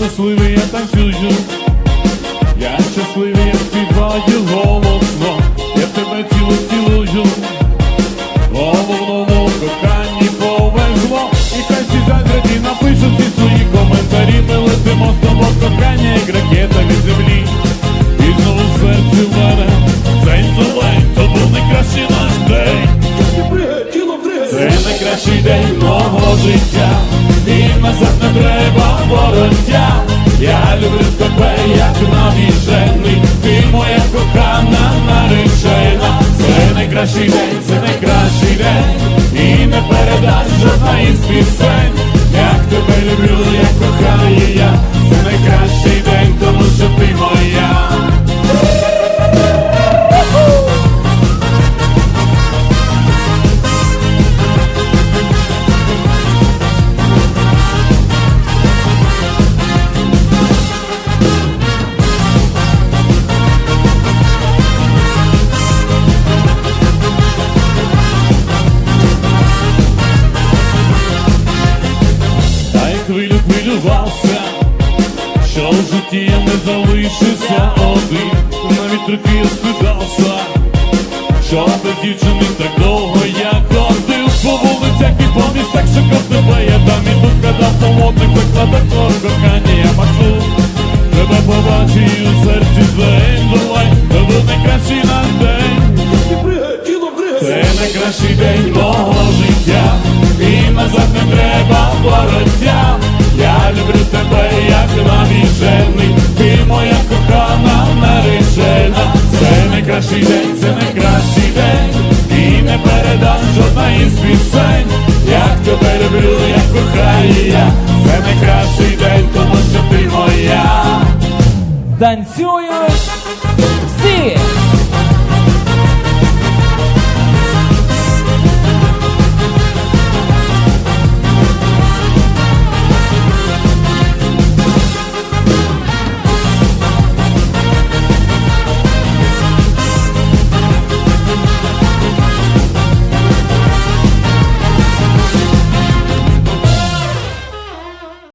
щасливий, я танцюю. Я щасливий, я співаю голосно, я тебе цілу цілую. Головному коханні повезло, і хай всі зазраді напишуть всі свої коментарі. Ми летимо з тобою кохання, як ракета від землі. І знову в серці в мене цей зелень, то був найкращий наш день. Це найкращий день мого життя, і назад не треба вороття. Найкращий день, це найкращий день, і не передасть жодна із пісень. Як тебе люблю, як кохаю хвилювався, що в житті я не залишився один, навіть трохи я стидався, що без дівчини так довго я ходив по вулицях і по містах шукав тебе, я там. І тут сказав по модних закладах твого кохання я бачу, тебе побачив у серці день, давай, був найкращий наш день. Це найкращий день мого життя, і назад не треба вороття. Найкращий день, це найкращий день, і не передам жодна із пісень. Як тебе люблю, як кохаю я, це найкращий день, тому що ти моя. Танцюють всі!